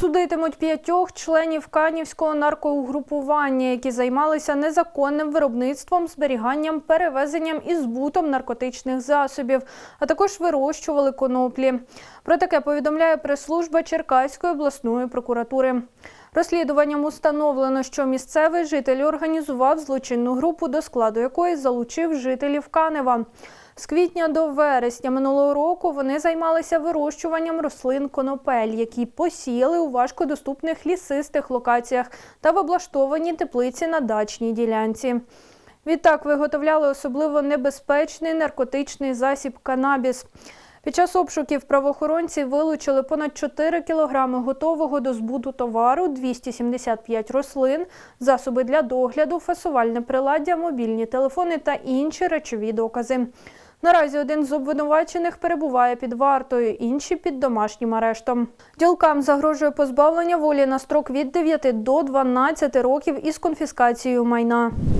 Судитимуть п'ятьох членів Канівського наркоугрупування, які займалися незаконним виробництвом, зберіганням, перевезенням і збутом наркотичних засобів, а також вирощували коноплі. Про таке повідомляє прес-служба Черкаської обласної прокуратури. Розслідуванням установлено, що місцевий житель організував злочинну групу, до складу якої залучив жителів Канева. З квітня до вересня минулого року вони займалися вирощуванням рослин конопель, які посіяли у важкодоступних лісистих локаціях та в облаштованій теплиці на дачній ділянці. Відтак виготовляли особливо небезпечний наркотичний засіб канабіс. Під час обшуків правоохоронці вилучили понад 4 кілограми готового до збуту товару, 275 рослин, засоби для догляду, фасувальне приладдя, мобільні телефони та інші речові докази. Наразі один з обвинувачених перебуває під вартою, інші під домашнім арештом. Ділкам загрожує позбавлення волі на строк від 9 до 12 років із конфіскацією майна.